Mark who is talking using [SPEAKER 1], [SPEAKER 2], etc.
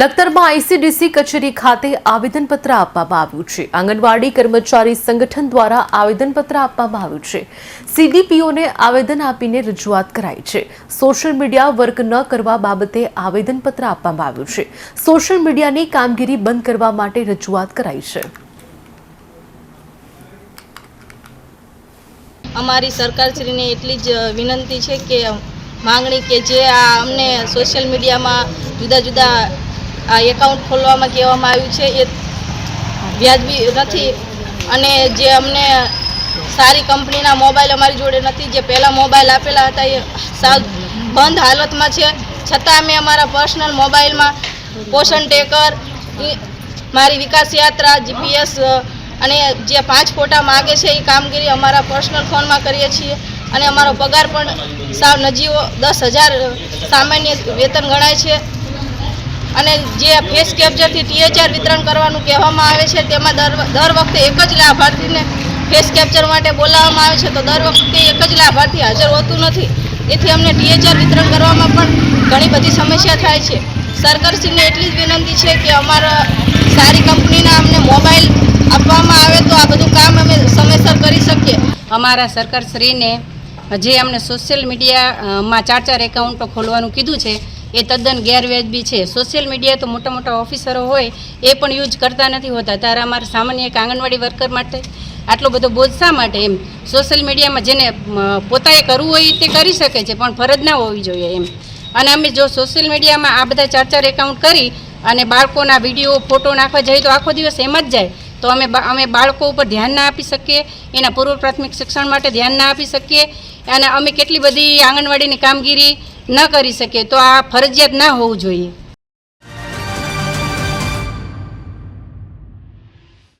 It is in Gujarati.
[SPEAKER 1] લખતરમાં આઈસીડીસી કચેરી ખાતે આવેદનપત્ર આપવામાં આવ્યું છે. આંગણવાડી કર્મચારી સંગઠન દ્વારા આવેદનપત્ર આપવામાં આવ્યું છે. સીડીપીઓને આવેદન આપીને રજૂઆત કરાઈ છે. સોશિયલ મીડિયા વર્ક ન કરવા બાબતે આવેદનપત્ર આપવામાં આવ્યું છે. સોશિયલ મીડિયાની કામગીરી બંધ કરવા માટે રજૂઆત કરાઈ છે.
[SPEAKER 2] અમારી સરકારશ્રીને એટલી જ વિનંતી છે કે માંગણી કે જે આ અમને સોશિયલ મીડિયામાં જુદા જુદા એકાઉન્ટ ખોલવામાં કહેવામાં આવ્યું છે, એ વ્યાજબી નથી. અને જે અમને સારી કંપનીના મોબાઈલ અમારી જોડે નથી, જે પહેલાં મોબાઈલ આપેલા હતા, એ સાવ બંધ હાલતમાં છે. છતાં અમે અમારા પર્સનલ મોબાઈલમાં પોષણ ટેકર મારી વિકાસ યાત્રા જીપીએસ અને જે પાંચ ફોટા માગે છે, એ કામગીરી અમારા પર્સનલ ફોનમાં કરીએ છીએ. અને અમારો પગાર પણ સાવ નજીવો દસ હજાર સામાન્ય વેતન ગણાય છે. અને જે ફેસ કેપ્ચરથી ટીએચઆર વિતરણ કરવાનું કહેવામાં આવે છે, તેમાં દર દર વખતે એક જ લાભાર્થીને ફેસ કેપ્ચર માટે બોલાવવામાં આવે છે, તો દર વખતે એક જ લાભાર્થી હાજર હોતું નથી. એથી અમને ટીએચઆર વિતરણ કરવામાં પણ ઘણી બધી સમસ્યા થાય છે. સરકારશ્રીને એટલી જ વિનંતી છે કે અમારા સારી કંપનીના અમને મોબાઈલ આપવામાં આવે તો આ બધું કામ અમે સમયસર કરી શકીએ.
[SPEAKER 3] અમારા સરકારશ્રીને જે અમને સોશિયલ મીડિયામાં ચાર ચાર એકાઉન્ટો ખોલવાનું કીધું છે એ તદ્દન ગેરવ્યાજબી છે. સોશિયલ મીડિયા તો મોટા મોટા ઓફિસરો હોય એ પણ યુઝ કરતા નથી હોતા. ત્યારે અમારા સામાન્ય એક આંગણવાડી વર્કર માટે આટલો બધો બોજ શા માટે એમ? સોશિયલ મીડિયામાં જેને પોતાએ કરવું હોય તે કરી શકે છે, પણ ફરજ ના હોવી જોઈએ એમ. અને અમે જો સોશિયલ મીડિયામાં આ બધા ચાર ચાર એકાઉન્ટ કરી અને બાળકોના વીડિયો, ફોટો નાખવા જઈએ તો આખો દિવસ એમ જ જાય, તો અમે અમે બાળકો ઉપર ધ્યાન ના આપી શકીએ, એના પૂર્વ પ્રાથમિક શિક્ષણ માટે ધ્યાન ના આપી શકીએ, અને અમે કેટલી બધી આંગણવાડીની કામગીરી ન કરી શકીએ તો આ ફરજિયાત ના હોવું જોઈએ.